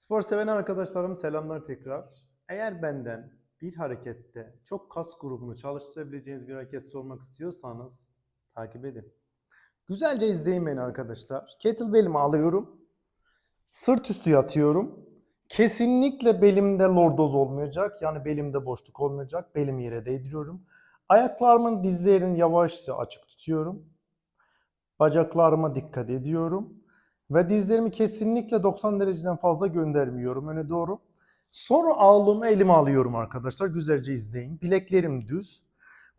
Spor seven arkadaşlarım selamlar tekrar. Eğer benden bir harekette çok kas grubunu çalıştırabileceğiniz bir hareket sormak istiyorsanız takip edin. Güzelce izleyin beni arkadaşlar. Kettlebell'imi alıyorum. Sırt üstü yatıyorum. Kesinlikle belimde lordoz olmayacak. Yani belimde boşluk olmayacak. Belimi yere değdiriyorum. Ayaklarımın dizlerini yavaşça açık tutuyorum. Bacaklarıma dikkat ediyorum. Ve dizlerimi kesinlikle 90 dereceden fazla göndermiyorum öne doğru. Sonra ağırlığımı elime alıyorum arkadaşlar. Güzelce izleyin. Bileklerim düz.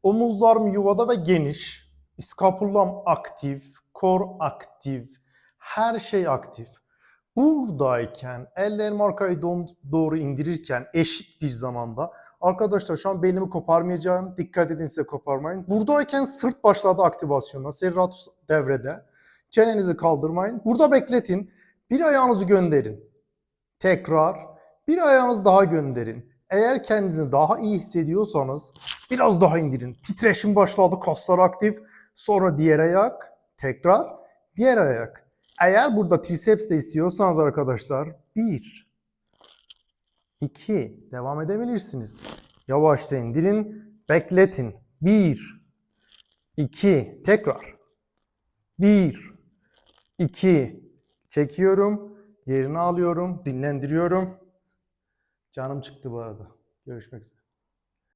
Omuzlarım yuvada ve geniş. İskapulam aktif. Kor aktif. Her şey aktif. Buradayken ellerimi arkaya doğru indirirken eşit bir zamanda arkadaşlar şu an belimi koparmayacağım. Dikkat edin size koparmayın. Buradayken sırt başladı aktivasyona. Serratus devrede. Çenenizi kaldırmayın. Burada bekletin. Bir ayağınızı gönderin. Tekrar. Bir ayağınızı daha gönderin. Eğer kendinizi daha iyi hissediyorsanız biraz daha indirin. Titreşim başladı. Kaslar aktif. Sonra diğer ayak. Tekrar. Diğer ayak. Eğer burada triceps de istiyorsanız arkadaşlar bir, iki, devam edebilirsiniz. Yavaşça indirin. Bekletin. Bir, iki, tekrar. Bir, iki, çekiyorum, yerine alıyorum, dinlendiriyorum. Canım çıktı bu arada. Görüşmek üzere.